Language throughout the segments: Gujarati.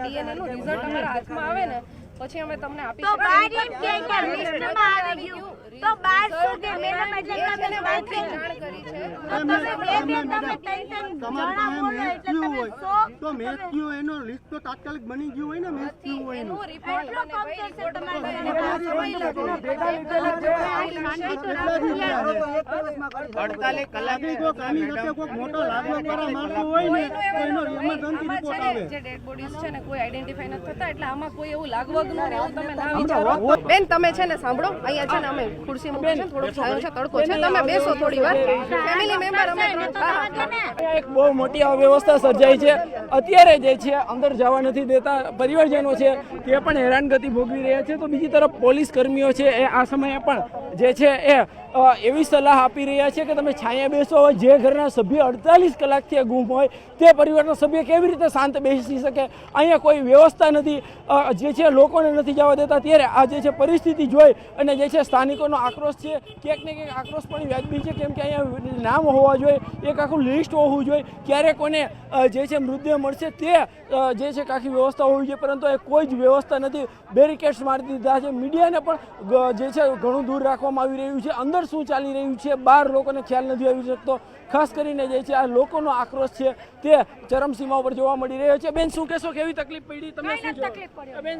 ડીએનએ નું રિઝલ્ટ તમારા હાથમાં આવે ને પછી અમે તમને આપી તો બાર એમ કે કે લિસ્ટમાં આવી ગયું. તો બાર શું કે મેડમ એટલે તમે વાત જાણ કરી છે. તો તમે બે બે તમે ત્રણ ત્રણ તમારે જણા બોલો એટલે તમે થયું સો હોય. તો મેચ ક્યુ એનો લિસ્ટ તો તાત્કાલિક બની ગયું હોય ને મેચ ક્યુ હોય એનો. રિપોર્ટ એટલો બને ભાઈ રિપોર્ટ બને આગળ જો કાની સાથે કોઈ મોટો લાગલો કરવા મારતો હોય ને તો એનો emergency રિપોર્ટ આવે જે ડેડ બોડીઝ છે ને કોઈ આઈડેન્ટિફાઈ નથી થતા એટલે આમાં કોઈ એવું લાગવગનું ને એવું તમે ના વિચારો બેન તમે છે ને સાંભળો. અહીંયા છે ને અમે ખુરશી મૂકી છે ને થોડોક છાયો છે તડકો છે. તમે બેસો થોડી વાર. ફેમિલી મેમ્બર અમે હા, હા. અહીંયા એક બહુ મોટી અવ્યવસ્થા સર્જાઈ છે. અત્યારે જે છે, અંદર જવા નથી દેતા પરિવારજનો છે, તે પણ હેરાનગતિ ભોગવી રહ્યા છે. તો બીજી તરફ પોલીસ કર્મીઓ છે, એ આ સમયે પણ જે છે, એ એવી સલાહ આપી રહ્યા છે કે તમે છાયા બેસો. હવે જે ઘરના સભ્ય અડતાલીસ કલાકથી ગુમ હોય, તે પરિવારના સભ્ય કેવી રીતે શાંત બેસી શકે? અહીંયા કોઈ વ્યવસ્થા નથી. જે છે, લોકોને નથી જવા દેતા. ત્યારે આ જે છે, પરિસ્થિતિ જોઈ અને જે છે, સ્થાનિકોનો આક્રોશ છે. ક્યાંક ને ક્યાંક આક્રોશ પણ વ્યાજબી છે. કેમ કે અહીંયા નામ હોવા જોઈએ, એક આખું લિસ્ટ હોવું જોઈએ. ક્યારે કોને જે છે, મૃતદેહ મળશે તે જે છે આખી વ્યવસ્થા હોવી જોઈએ પરંતુ એ કોઈ જ વ્યવસ્થા નથી. બેરિકેડ્સ મારી દીધા છે. મીડિયાને પણ જે છે ઘણું દૂર રાખવામાં આવી રહ્યું છે. અંદર શું ચાલી રહ્યું છે? બહાર લોકોને ખ્યાલ નથી આવી શકતો. ખાસ કરીને જે છે આ લોકોનો આક્રોશ છે તે ચરમસીમા ઉપર જોવા મળી રહ્યો છે. બેન શું કહેશો કેવી તકલીફ પડી? તમને શું બેન?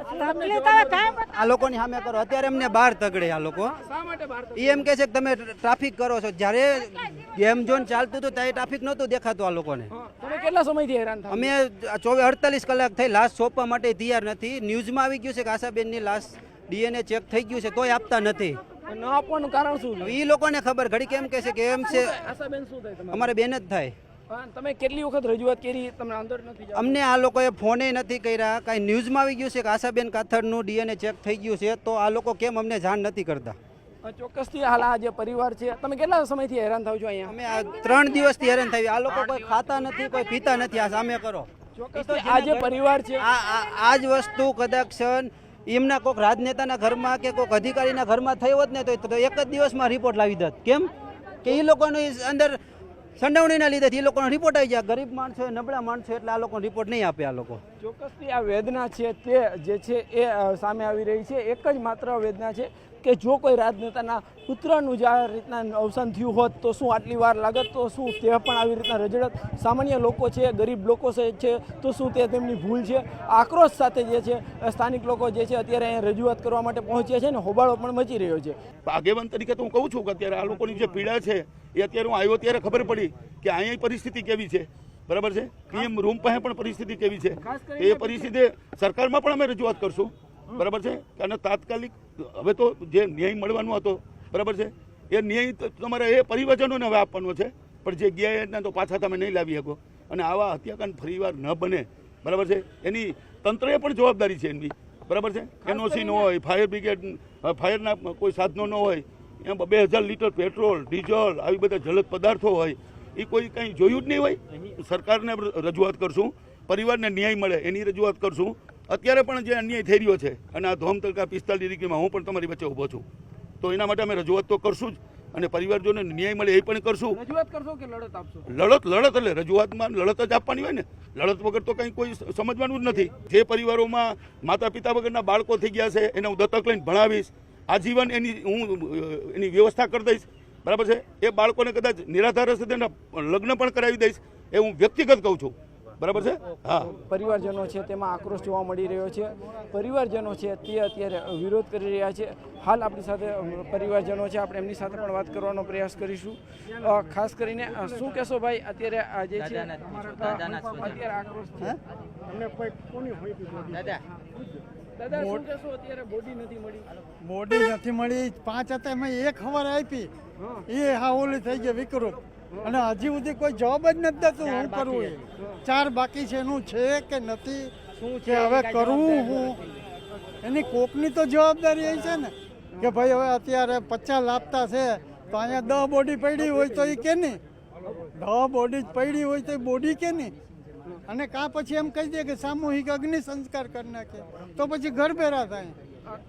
આ લોકોની સામે કરો. અત્યારે અમને બહાર તગડે આ લોકો. શા માટે બહાર એ એમ કે છે કે તમે ટ્રાફિક કરો છો. જ્યારે ગેમ ઝોન ચાલતું હતું ત્યારે ટ્રાફિક નહોતું દેખાતું આ લોકોને. તમે કેટલા સમયથી હેરાન થાવ? અમે ચોવીસ અડતાલીસ કલાક થઈ લાશ સોંપવા માટે તૈયાર નથી. ન્યૂઝમાં આવી ગયું છે કે આશાબેનની લાશ ડીએનએ ચેક થઈ ગયું છે તોય આપતા નથી. ન આપવાનું કારણ શું એ લોકોને ખબર ઘડી કેમ કે છે કે એમ છે આશાબેન શું થાય અમારે બેન જ થાય. તમે કેટલી વખત રજૂઆત કરી તમને અંદર નથી અમને આ લોકોએ ફોને નથી કર્યા કાંઈ ન્યૂઝમાં આવી ગયું છે કે આશાબેન કાથડનું ડીએનએ ચેક થઈ ગયું છે તો આ લોકો કેમ અમને જાણ નથી કરતા? ચોક્કસથી હાલ આ જે પરિવાર છે તમે કેટલા સમયથી હેરાન થાવ છો અહીંયા? અમે આ ત્રણ દિવસથી હેરાન થઈ આ લોકો કોઈ ખાતા નથી કોઈ પીતા નથી આ સામે કરો. ચોક્કસથી આ જે પરિવાર છે આ આ જ વસ્તુ કદાચ એમના કોઈક રાજનેતાના ઘરમાં કે કોઈક અધિકારીના ઘરમાં થઈ હોત ને તો એક જ દિવસમાં રિપોર્ટ લાવી દત. કેમ? કે એ લોકોની અંદર સંડવણીના લીધે એ લોકોનો રિપોર્ટ આવી જાય. ગરીબ માણસો નબળા માણસો એટલે આ લોકો રિપોર્ટ નહીં આપે આ લોકો. ચોક્કસથી આ વેદના છે તે જે છે એ સામે આવી રહી છે. એક જ માત્ર વેદના છે કે જો કોઈ રાજનેતાના પુત્રનું જે આ રીતના અવસાન થયું હોત તો શું આટલી વાર લાગત? તો શું તે પણ આવી રીતના રજડત? સામાન્ય લોકો છે ગરીબ લોકો છે તો શું તે તેમની ભૂલ છે? આક્રોશ સાથે જે છે સ્થાનિક લોકો જે છે અત્યારે અહીંયા રજૂઆત કરવા માટે પહોંચ્યા છે ને હોબાળો પણ મચી રહ્યો છે. આગેવાન તરીકે તો હું કહું છું કે અત્યારે આ લોકોની જે પીડા છે એ અત્યારે હું આવ્યો ત્યારે ખબર પડી કે અહીંયા પરિસ્થિતિ કેવી છે. બરાબર છે? પીએમ રૂમ પાસે પણ પરિસ્થિતિ કેવી છે? એ પરિસ્થિતિ સરકારમાં પણ અમે રજૂઆત કરશું. બરાબર છે? અને તાત્કાલિક હવે તો જે ન્યાય મળવાનો હતો બરાબર છે? એ ન્યાય તમારે એ પરિવર્તનોને હવે આપવાનો છે. પણ જે ગયા તો પાછા તમે નહીં લાવી શકો. અને આવા હત્યાકાંડ ફરીવાર ન બને. બરાબર છે? એની તંત્રએ પણ જવાબદારી છે એની બરાબર છે? એનઓસી ન હોય ફાયર બ્રિગેડ ફાયરના કોઈ સાધનો ન હોય એમાં બે હજાર લીટર પેટ્રોલ ડીઝલ આવી બધા જલદ પદાર્થો હોય એ કોઈ કંઈ જોયું જ નહીં હોય? સરકારને રજૂઆત કરશું. પરિવારને ન્યાય મળે એની રજૂઆત કરશું. અત્યારે પણ જે અન્યાય થઈ રહ્યો છે અને આ ધોમ તડકા પિસ્તાલીસ ડિગ્રીમાં હું પણ તમારી વચ્ચે ઊભો છું. તો એના માટે અમે રજૂઆત તો કરશું જ અને પરિવારજોને ન્યાય મળે એ પણ કરશું. રજૂઆત કરશો કે લડત આપશો? લડત લડત એટલે રજૂઆતમાં લડત જ આપવાની હોય ને. લડત વગર તો કંઈ કોઈ સમજવાનું જ નથી. જે પરિવારોમાં માતા પિતા વગરના બાળકો થઈ ગયા છે એને હું દત્તક લઈને ભણાવીશ. આજીવન એની હું એની વ્યવસ્થા કરી દઈશ. બરાબર છે? એ બાળકોને કદાચ નિરાધાર હશે તેના લગ્ન પણ કરાવી દઈશ. એ હું વ્યક્તિગત કહું છું. બરાબર છે? હા. પરિવારજનો છે તેમાં આક્રોશ જોવા મળી રહ્યો છે. પરિવારજનો છે તે અત્યારે વિરોધ કરી રહ્યા છે. હાલ આપણી સાથે પરિવારજનો છે. આપણે એમની સાથે પણ વાત કરવાનો પ્રયાસ કરીશું. ખાસ કરીને શું કહેશો ભાઈ અત્યારે આ જે છે અત્યારે આક્રોશ છે. તમને કોઈ કોની હોય દાદા. બોડી નથી મળી? બોડી નથી મળી. પાંચ હતા એમાં એક ખબર આપી. એ હા ઓલી થઈ ગઈ વિકૃત. અને હજી સુધી કોઈ જવાબ જ નથી દેતું હું કરવું એ. ચાર બાકી છે એનું છે કે નથી શું છે હવે કરવું હું? એની કોકની તો જવાબદારી એ છે ને કે ભાઈ હવે અત્યારે પચાસ લાપતા છે તો અહીંયા દહ બોડી પડી હોય તો એ કે નહીં? દહ બોડી પડી હોય તો એ બોડી કે નહીં? અને કા પછી એમ કહી દે કે સામૂહિક અગ્નિ સંસ્કાર કરી નાખે તો પછી ઘર ભેરા થાય.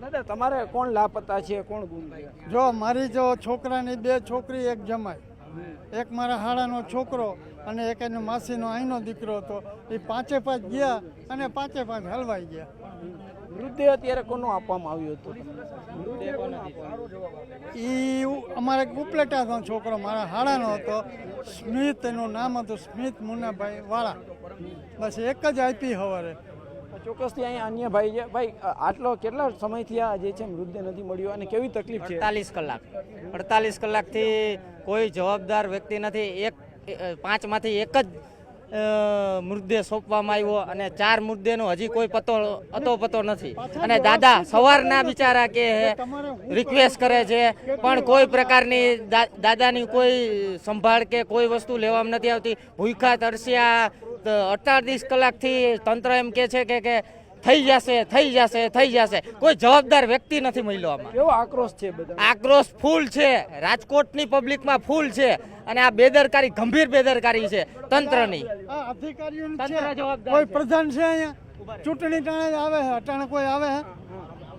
દાદા તમારે કોણ લાપતા છે કોણ ગુમ જો મારી જો છોકરાની બે છોકરી એક જમાય એક મારા હાડાનો છોકરો અને એક એનો માસીનો અહીંનો દીકરો હતો. એ પાંચે પાંચ ગયા અને પાંચે પાંચ હલવાઈ ગયા. મૃતદેહ અત્યારે કોનો આપવામાં આવ્યો હતો? એ અમારે ઉપલેટાનો છોકરો મારા હાડાનો હતો. સ્મિત એનું નામ હતું સ્મિત મુન્નાભાઈ વાળા. બસ એક જ આપી સવારે ચોક્કસથી અહીંયા અન્ય ભાઈ છે ભાઈ આટલો કેટલા સમયથી આ જે છે મૃતદેહ નથી મળ્યો અને કેવી તકલીફ છે? અડતાલીસ કલાક. અડતાલીસ કલાકથી કોઈ જવાબદાર વ્યક્તિ નથી. એક પાંચમાંથી એક જ મૃતદેહ સોંપવામાં આવ્યો અને ચાર મૃતદેહનો હજી કોઈ પતો અતો પતો નથી. અને દાદા સવારના બિચારા કે રિક્વેસ્ટ કરે છે પણ કોઈ પ્રકારની દાદાની કોઈ સંભાળ કે કોઈ વસ્તુ લેવામાં નથી આવતી. ભૂખા તરસ્યા અડતાલીસ કલાકથી તંત્ર એમ કે છે કે કે થઈ જશે થઈ જશે થઈ જશે. કોઈ જવાબદાર વ્યક્તિ નથી મળ્યો આમાં. કેવો આક્રોશ છે આક્રોશ ફૂલ છે. રાજકોટની પબ્લિકમાં ફૂલ છે. અને આ બેદરકારી ગંભીર બેદરકારી છે તંત્રની. જવાબદાર કોઈ પ્રધાન છે અહીંયા? ચૂંટણી ટાણે આવે છે અટાણે કોઈ આવે છે?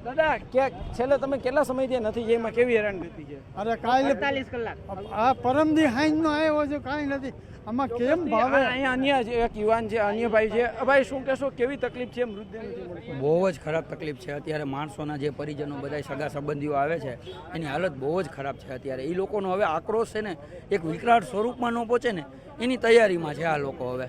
દાદા કે છેલ્લે તમે કેટલા સમયથી નથી જેમાં કેવી હેરાનગતિ છે? અરે કાંઈ અડતાલીસ કલાક. આ પરમદી હાઈનો આવ્યો છે કાંઈ નથી. આમાં કેમ ભાવે? અહીંયા અન્ય જે એક યુવાન છે અન્ય ભાઈ છે. ભાઈ શું કહેશો કેવી તકલીફ છે? મૃતદેહ બહુ જ ખરાબ તકલીફ છે. અત્યારે માણસોના જે પરિજનો બધા સગા સંબંધીઓ આવે છે એની હાલત બહુ જ ખરાબ છે અત્યારે. એ લોકોનો હવે આક્રોશ છે ને એક વિકરાળ સ્વરૂપમાં ન પહોંચે ને એની તૈયારીમાં છે આ લોકો હવે.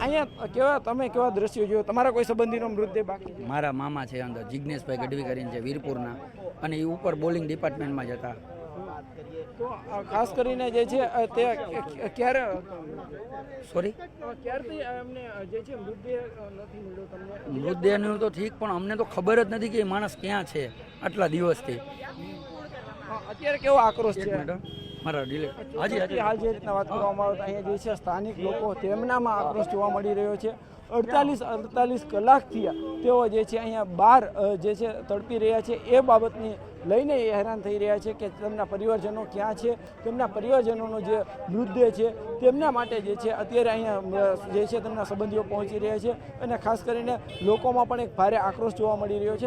અહીંયા કેવા તમે કેવા દ્રશ્યો જોયો? તમારા કોઈ સંબંધીનો મૃતદેહ બાકી મારા મામા છે અંદર જિજ્ઞેશભાઈ ગઢવી કરીને છે વીરપુરના. અને એ ઉપર બોલિંગ ડિપાર્ટમેન્ટમાં જતા તો ખાસ કરીને જે છે તે ક્યારે? સોરી? ક્યારથી એમને જે છે મૃતદેહ નથી મળ્યો તમને? મૃતદેહનું તો ઠીક પણ અમને તો ખબર જ નથી કે એ માણસ ક્યાં છે આટલા દિવસથી. અત્યારે કેવો આક્રોશ છે? હો. મારા ડિલે હાજી હાલ જે રીતના વાત કરવામાં આવે અહીંયા જે છે સ્થાનિક લોકો તેમનામાં આક્રોશ જોવા મળી રહ્યો છે. અડતાલીસ અડતાલીસ કલાકથી તેઓ જે છે અહીંયા બહાર જે છે તડપી રહ્યા છે. એ બાબતની લઈને એ હેરાન થઈ રહ્યા છે કે તેમના પરિવારજનો ક્યાં છે? તેમના પરિવારજનોનો જે મૃતદેહ છે, તેમના માટે જે છે અત્યારે અહીંયા જે છે તેમના સંબંધીઓ પહોંચી રહ્યા છે અને ખાસ કરીને લોકોમાં પણ એક ભારે આક્રોશ જોવા મળી રહ્યો છે.